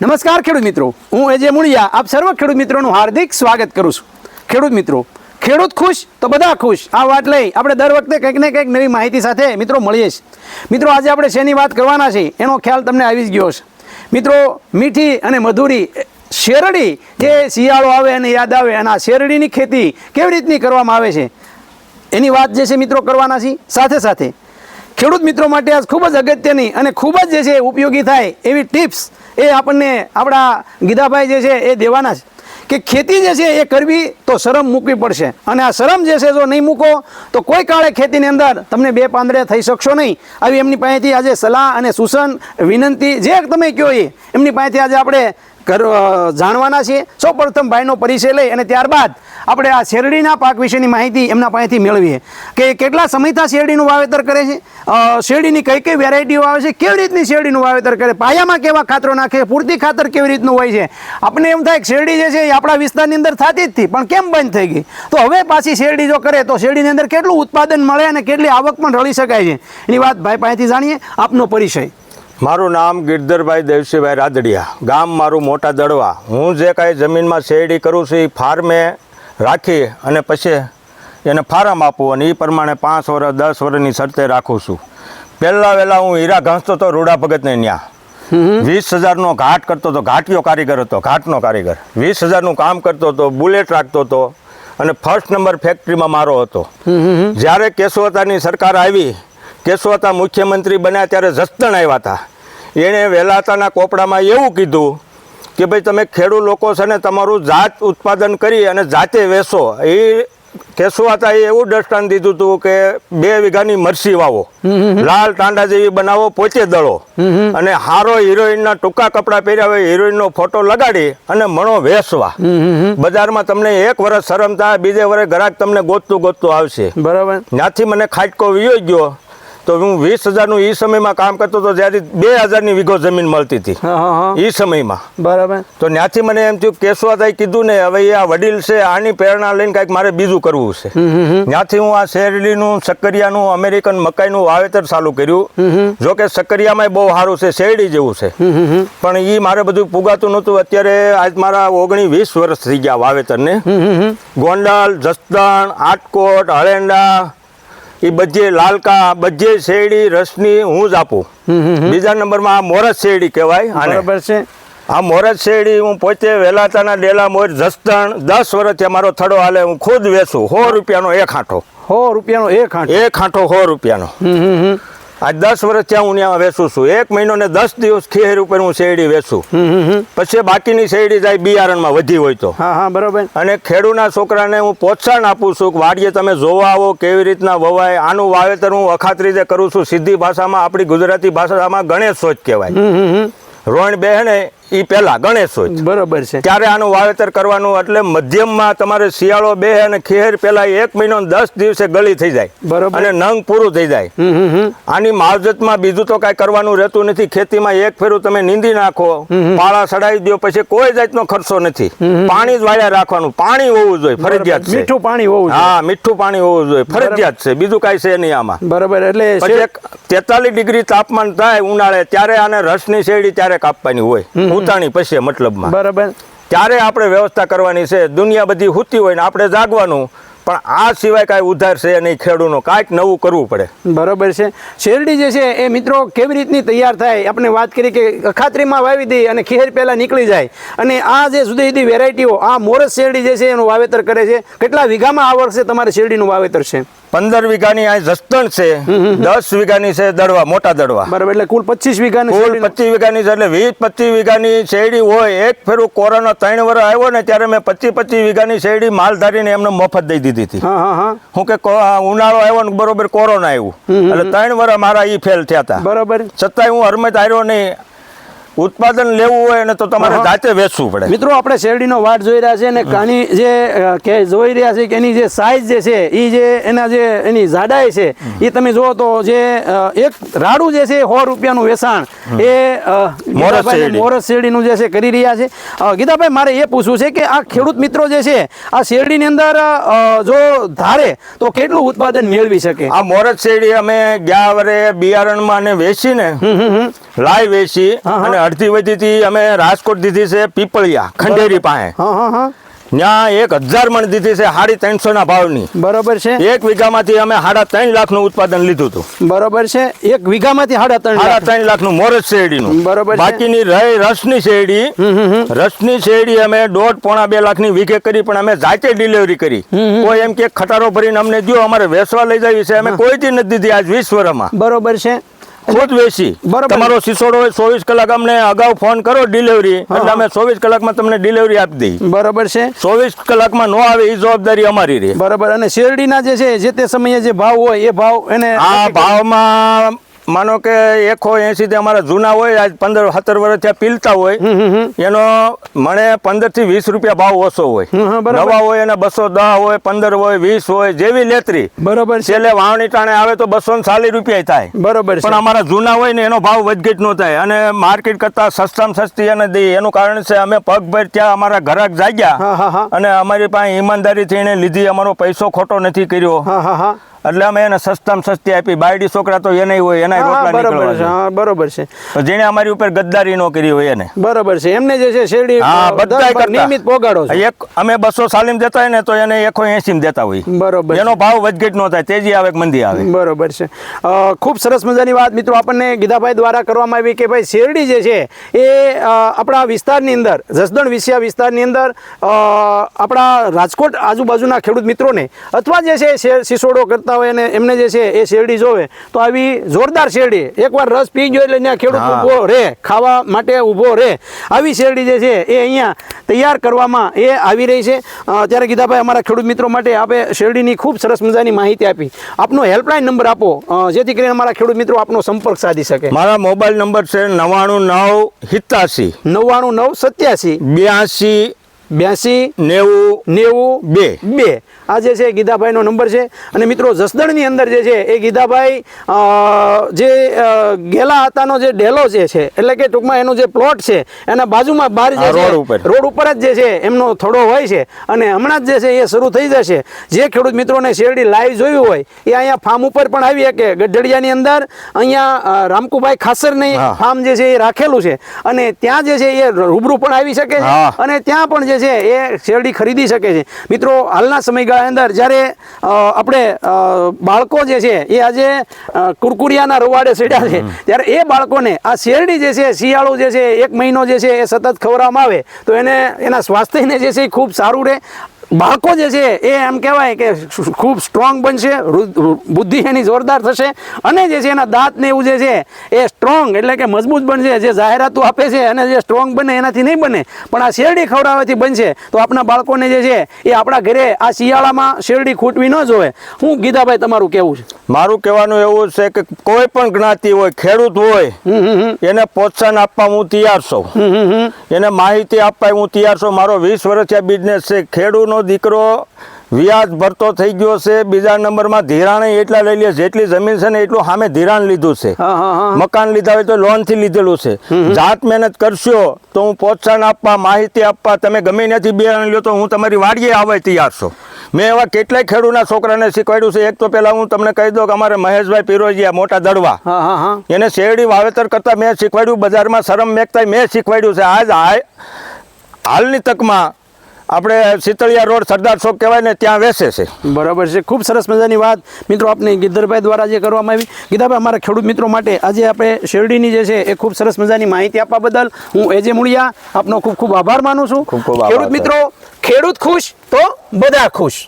નમસ્કાર ખેડૂત મિત્રો. હું એજે મુળિયા આપ સર્વ ખેડૂત મિત્રોનું હાર્દિક સ્વાગત કરું છું. ખેડૂત મિત્રો, ખેડૂત ખુશ તો બધા ખુશ. આ વાત લઈ આપણે દર વખતે કંઈક ને કંઈક નવી માહિતી સાથે મિત્રો મળીએ છીએ. મિત્રો, આજે આપણે શેની વાત કરવાના છે એનો ખ્યાલ તમને આવી જ ગયો છે મિત્રો, મીઠી અને મધુરી શેરડી જે શિયાળો આવે અને યાદ આવે, અને આ શેરડીની ખેતી કેવી રીતની કરવામાં આવે છે? એની વાત જે છે મિત્રો કરવાના છીએ. સાથે સાથે ખેડૂત મિત્રો માટે આજ ખૂબ જ અગત્યની અને ખૂબ જ જે છે ઉપયોગી થાય એવી ટિપ્સ એ આપણને આપણા ગીધાભાઈ જે છે એ દેવાના છે કે ખેતી જે છે એ કરવી તો શરમ મૂકવી પડશે. અને આ શરમ જે છે જો નહીં મૂકો, તો કોઈ કાળે ખેતીની અંદર તમને બે પાંદડે થઈ શકશો નહીં. આવી એમની પાસેથી આજે સલાહ અને સૂચન, વિનંતી, જે તમે કહો એ, એમની પાસેથી આજે આપણે જાણવાના છીએ. સૌ પ્રથમ ભાઈનો પરિચય લઈ અને ત્યારબાદ આપણે આ શેરડીના પાક વિશેની માહિતી એમના પાસેથી મેળવીએ. કે કેટલા સમયથી શેરડીનું વાવેતર કરે છે? શેરડીની કઈ કઈ વેરાયટીઓ આવે છે? કેવી રીતની શેરડીનું વાવેતર કરે? પાયામાં કેવા ખાતરો નાખે? પૂરતી ખાતર કેવી રીતનું હોય છે? આપણે એમ થાય કે શેરડી જે છે એ આપણા વિસ્તારની અંદર થતી જ હતી, પણ કેમ બંધ થઈ ગઈ? તો હવે પાછી શેરડી જો કરે, તો શેરડીની અંદર કેટલું ઉત્પાદન મળે અને કેટલી આવક પણ રળી શકાય છે? એની વાત ભાઈ પાસેથી જાણીએ. આપનો પરિચય. મારું નામ ગિરધરભાઈ દેવસીભાઈ રાદડિયા. ગામ મારું મોટા દડવા. હું જે કાંઈ જમીનમાં શેરડી કરું છું એ ફાર્મે રાખી અને પછી એને ફાર્મ આપું અને એ પ્રમાણે પાંચ વર્ષ દસ વર્ષની શરતે રાખું છું. પહેલાં વહેલાં હું હીરા ઘસતો હતો રૂડા ભગતને ત્યાં વીસ હજારનો ઘાટ કરતો હતો ઘાટિયો કારીગર હતો ઘાટનો કારીગર. વીસ હજારનું કામ કરતો હતો બુલેટ રાખતો હતો અને ફર્સ્ટ નંબર ફેક્ટરીમાં મારો હતો. જ્યારે કેશવતાની સરકાર આવી કેશવતા મુખ્યમંત્રી બન્યા ત્યારે જસદણ આવ્યા હતા. એણે વેલાતાના કોપડામાં એવું કીધું કે ભાઈ તમે ખેડૂત લોકો છે ને તમારું જાત ઉત્પાદન કરી અને જાતે વેચો. એ કેશવાતાએ એવું દ્રષ્ટાંત દીધું હતું કે બે વીઘાની મરસી વાવો. લાલ ટાંડા જેવી બનાવો પોચે દળો. અને હારો હિરોઈનના ટૂંકા કપડાં પહેર્યા હોય હિરોઈનનો ફોટો લગાડી અને મણો વેચવા. બજારમાં તમને એક વર્ષ શરમ થાય બીજે વર્ષે ગ્રાહક તમને ગોતતું ગોતતું આવશે. બરાબર. ત્યાંથી મને ખાટકો વિયો ગયો. તો હું વીસ હજારનું એ સમયમાં કામ કરતો હતો જ્યારે બે હજારની વીઘો જમીન મળતી હતી. એ સમયમાં. બરાબર. તો ત્યાંથી મને એમ થયું કેશવાદાએ કીધું ને હવે આ વડીલ છે આની પ્રેરણા લઈને કાંઈક મારે બીજું કરવું છે. ત્યાંથી હું આ શેરડીનું સક્કરિયાનું અમેરિકન મકાઈનું વાવેતર ચાલુ કર્યું. જો કે સક્કરિયામાં બહુ સારું છે શેરડી જેવું છે. પણ એ મારે બધું પુગાતું નહોતું. અત્યારે આજ મારા ઓગણી વીસ વર્ષ થઈ ગયા વાવેતરને. ગોંડલ જસદણ આટકોટ હળેંડા એ બધે લાલકા બધે શેરડી રસની હું જ આપું. બીજા નંબરમાં આ મોરસ શેરડી કહેવાય બરાબર છે. આ મોરજ શેરડી હું પોતે વેલાતાના ડેલા મોર જસદણ દસ વર્ષથી અમારો થડો હાલે હું ખુદ વેચું. સો રૂપિયાનો એક આંઠો. સો રૂપિયાનો એક આંઠો. એક આંઠો સો રૂપિયાનો. આ દસ વર્ષ ત્યાં હું ત્યાં વેચું છું. એક મહિનો ને દસ દિવસ ખેર ઉપર હું શેરડી વેચું હમ પછી બાકીની શેરડી જાય બિયારણમાં વધી હોય તો. હા હા બરોબર. અને ખેડૂના છોકરાને હું પ્રોત્સાહન આપું છું કે વાડીએ તમે જોવા આવો કેવી રીતના વવાય આનું વાવેતર હું અખાત રીતે કરું છું. સીધી ભાષામાં આપણી ગુજરાતી ભાષામાં ગણેશ સોચ કહેવાય. રોણ બહેને એ પહેલા ગણેશ હોય બરોબર છે. ત્યારે આનું વાવેતર કરવાનું એટલે મધ્યમમાં તમારે શિયાળો બે અને ખેર પેલા એક મહિનો દસ દિવસે ગળી થઈ જાય. બરોબર. અને નંગ પૂરું થઈ જાય. આની માવજતમાં બીજું તો કાંઈ કરવાનું રહેતું નથી. ખેતીમાં એક ફેરું તમે નીંદી નાખો પાળા સડાવી દો પછી કોઈ જાતનો ખર્ચો નથી. પાણી જ વાળ્યા રાખવાનું. પાણી હોવું જોઈએ ફરજિયાત મીઠું પાણી હોવું હા મીઠું પાણી હોવું જોઈએ ફરજિયાત છે. બીજું કાંઈ છે નહીં આમાં. બરોબર એટલે એક તેતાલીસ ડિગ્રી તાપમાન થાય ઉનાળે ત્યારે આને રસની શેરડી ત્યારે કાપવાની હોય. ઉતાણી પછી મતલબમાં. બરાબર. ત્યારે આપણે વ્યવસ્થા કરવાની છે? દુનિયા બધી હુતી હોય ને આપણે જાગવાનું. પણ આ સિવાય કાંઈ ઉધાર છે નહીં ખેડૂતનો કાંઈક નવું કરવું પડે. બરોબર છે. શેરડી જે છે એ મિત્રો કેવી રીતની તૈયાર થાય? આપણે વાત કરી કે અખાત્રીમાં વાવી દઈ અને ખેર પહેલાં નીકળી જાય. અને આ જે જુદી જુદી વેરાયટીઓ આ મોરસ શેરડી જે છે એનું વાવેતર કરે છે. કેટલા વીઘામાં આ વર્ષે તમારે શેરડીનું વાવેતર છે? પંદર વીઘાની આ જસ્તણ છે દસ વીઘાની છે દડવા મોટા દડવા. બરાબર એટલે કુલ પચીસ વીઘાની કુલ પચીસ વીઘાની છે એટલે વીસ પચીસ વીઘાની શેરડી હોય એક ફેરું કોરોના ત્રણ વર્ષ આવ્યો ને ત્યારે મેં પચીસ પચીસ વીઘાની શેરડી માલધારીને એમને મફત દઈ દીધી. હતી હા હા હા. હું કે કો- ઉનાળો આવ્યો ને બરોબર કોરોના આવ્યું. એટલે ત્રણ વર્ષ મારા ઈ ફેલ થયા હતા બરોબર. છતાંય હું હરમત આવ્યો નહીં. ઉત્પાદન લેવું હોય ને તો તમારે જાતે વેચવું પડે. મિત્રો આપણે શેરડીનો વાટ જોઈ રહ્યા છે અને કાની જે કે જોઈ રહ્યા છે કે એની જે સાઈઝ જે છે એ જે એના જે એની જાડાઈ છે એ તમે જુઓ તો જે એક રાડું જે છે સો રૂપિયાનું વેચાણ એ મોરસ શેરડીનું જે છે કરી રહ્યા છે. ગીતાભાઈ મારે એ પૂછવું છે કે આ ખેડૂત મિત્રો જે છે આ શેરડીની અંદર જો ધારે તો કેટલું ઉત્પાદન મેળવી શકે? આ મોરસ શેરડી અમે ગયા વરે બિયારણમાં ને વેચીને લાઈ વેચી. અને અડધી વધી હતી અમે રાજકોટ દીધી છે પીપળિયા ખંડેરી પાસે. ત્યાં એક હજાર મણ દીધી છે સાડી ત્રણસો ના ભાવની. બરોબર છે. એક વીઘામાંથી અમે સાડા ત્રણ લાખનું ઉત્પાદન લીધું હતું. બરોબર છે. એક વીઘામાંથી સાડા ત્રણ સાડા લાખ. નું મોરજ શેરડી નું બરોબર. બાકીની રહી રસની શેરડી. રસની શેરડી અમે દોઢ પોણા બે લાખની વીઘે કરી પણ અમે જાતે ડિલિવરી કરી. કોઈ એમ કે ખટારો ભરીને અમને દો અમારે વેચવા લઈ જવી છે. અમે કોઈથી નથી દીધી આજ વીસ વર્ષમાં. બરોબર છે. ખુદ વેચી. તમારો સિસોડો હોય ચોવીસ કલાક અમને અગાઉ ફોન કરો ડિલિવરી. એટલે અમે ચોવીસ કલાકમાં તમને ડિલિવરી આપી દઈ બરોબર છે. ચોવીસ કલાકમાં નો આવે એ જવાબદારી અમારી રહે. બરોબર. અને શેરડીના જે છે જે તે સમયે જે ભાવ હોય એ ભાવ એને આ ભાવમાં માનો કે એકસો એસી અમારા જૂના હોય આજ પંદર સત્તર વર્ષ ત્યાં પીલતા હોય એનો મને પંદરથી વીસ રૂપિયા ભાવ ઓછો હોય. નવા હોય એને બસો દસ હોય પંદર હોય વીસ હોય જેવી લેતરી. બરોબર છે. છેલ્લે વાવણી ટાણે આવે તો બસો ને ચાલીસ રૂપિયા થાય. બરોબર પણ અમારા જૂના હોય ને એનો ભાવ વધઘટ નો થાય. અને માર્કેટ કરતા સસ્તામાં સસ્તી અને દઈએ એનું કારણ છે અમે પગભર ત્યાં અમારા ઘરાક હા, હા, જાગ્યા હા. અને અમારી પાસે ઈમાનદારીથી એને લીધી. અમારો પૈસો ખોટો નથી કર્યો. હા હા હા. એટલે અમે એને સસ્તામાં સસ્તી આપી. બાયડી છોકરા તો એને હોય એના રોટલા બરોબર નીકળવા છે. હા બરોબર છે. તો જેણે અમારી ઉપર ગદ્દારી નો કરી હોય એને. બરોબર છે. એમને જે છે શેરડી હા દર નિયમિત પોગાડો છે. એક અમે બસો સાલીમ દેતા હોય ને તો એને એકસો એસી દેતા હોય. બરોબર એનો ભાવ વધઘટ નો થાય તેજી આવે કે મંદી આવે. બરોબર છે. ખૂબ સરસ મજાની વાત મિત્રો આપણને ગીધાભાઈ દ્વારા કરવામાં આવી કે ભાઈ શેરડી જે છે એ આપણા વિસ્તારની અંદર જસદણ વિસિયા વિસ્તારની અંદર આપણા રાજકોટ આજુબાજુના ખેડૂત મિત્રોને અથવા જે છે સિસોડો કરતા હોય અને એમને જે છે એ શેરડી જોવે તો આવી જોરદાર શેરડી. એકવાર રસ પી ગયો એટલે ત્યાં ખેડૂત ઊભો રહે ખાવા માટે ઊભો રહે. આવી શેરડી જે છે એ અહીંયા તૈયાર કરવામાં એ આવી રહી છે. ત્યારે ગીતાભાઈ અમારા ખેડૂત મિત્રો માટે આપે શેરડીની ખૂબ સરસ મજાની માહિતી આપી. આપનો હેલ્પલાઇન નંબર આપો જેથી કરીને અમારા ખેડૂત મિત્રો આપનો સંપર્ક સાધી શકે. મારા મોબાઈલ નંબર છે નવ્વાણું નવ સિત્યાસી નવ્વાણું નવ સત્યાસી. બ્યાસી બ્યાસી નેવું નેવું બે. બે. આ જે છે ગીધાભાઈનો નંબર છે. અને મિત્રો જસદણની અંદર જે છે એ ગીધાભાઈ જે ગેલા હતાનો જે ડેલો જે છે એટલે કે ટૂંકમાં એનો જે પ્લોટ છે એના બાજુમાં બહાર જે રોડ ઉપર. રોડ ઉપર જ જે છે એમનો થોડો હોય છે. અને હમણાં જ જે છે એ શરૂ થઈ જશે. જે ખેડૂત મિત્રોને શેરડી લાઈવ જોયું હોય એ અહીંયા ફાર્મ ઉપર પણ આવી શકે. ગઢડિયાની અંદર અહીંયા રામકુભાઈ ખાસરની. ફાર્મ જે છે એ રાખેલું છે. અને ત્યાં જે છે એ રૂબરૂ પણ આવી શકે છે. અને ત્યાં પણ જે છે એ શેરડી ખરીદી શકે છે. મિત્રો હાલના સમયગાળા અંદર જ્યારે આપણે બાળકો જે છે એ આજે કુરકુરિયાના રોવાડે સડ્યા છે ત્યારે એ બાળકોને આ શેરડી જે છે શિયાળો જે છે એક મહિનો જે છે એ સતત ખવડાવવામાં આવે તો એને એના સ્વાસ્થ્યને જે છે એ ખૂબ સારું રહે. બાળકો જે છે એ એમ કહેવાય કે ખૂબ સ્ટ્રોંગ બનશે બુદ્ધિ એની જોરદાર થશે અને જે છે એના દાંત ને એવું જે છે એ સ્ટ્રોંગ એટલે કે મજબૂત બનશે જે જાહેરાતો આપે છે અને જે સ્ટ્રોંગ બને એનાથી નહીં બને પણ આ શેરડી ખવડાવવાથી બનશે તો આપણા બાળકોને જે છે એ આપણા ઘરે આ શિયાળામાં શેરડી ખૂટવી ન જોવે હું ગીતાભાઈ તમારું કેવું છે મારું કહેવાનું એવું છે કે કોઈ પણ જ્ઞાતિ હોય ખેડૂત હોય. એને પ્રોત્સાહન આપવા હું તૈયાર છું. એને માહિતી આપવા હું તૈયાર છું મારો વીસ વર્ષ બિઝનેસ છે ખેડૂતનો દીકરો વ્યાજ ભરતો થઈ ગયો છે. બીજા નંબરમાં ધિરાણ એટલા લઈ લે જેટલી જમીન છે ને એટલું સામે ધિરાણ લીધું છે. મકાન લીધા હોય તો લોનથી લીધેલું છે. જાત મહેનત કરશો તો હું પ્રોત્સાહન આપવા માહિતી આપવા તમે ગમે ત્યાંથી બિયારણ લ્યો તો હું તમારી વાડીએ આવે તૈયાર છું. મેં એવા કેટલાય ખેડૂતના છોકરાને શીખવાડ્યું છે. એક તો પેલા હું તમને કહી દઉં કે અમારે મહેશભાઈ પિરોજીયા મોટા દડવા. એને શેરડી વાવેતર કરતા મેં શીખવાડ્યું. બજારમાં શરમ મેકતા મેં શીખવાડ્યું છે. આજ હાલની તકમાં આપણે શીતળિયા રોડ સરદાર ચોક કહેવાય ને ત્યાં વેચે છે. બરાબર છે. ખૂબ સરસ મજાની વાત મિત્રો આપને ગીધરભાઈ દ્વારા જે કરવામાં આવી. ગીધાભાઈ અમારા ખેડૂત મિત્રો માટે આજે આપણે શેરડીની જે છે એ ખૂબ સરસ મજાની માહિતી આપવા બદલ હું એજે મૂળિયા આપનો ખૂબ ખૂબ આભાર માનું છું. ખેડૂત મિત્રો ખેડૂત ખુશ તો બધા ખુશ.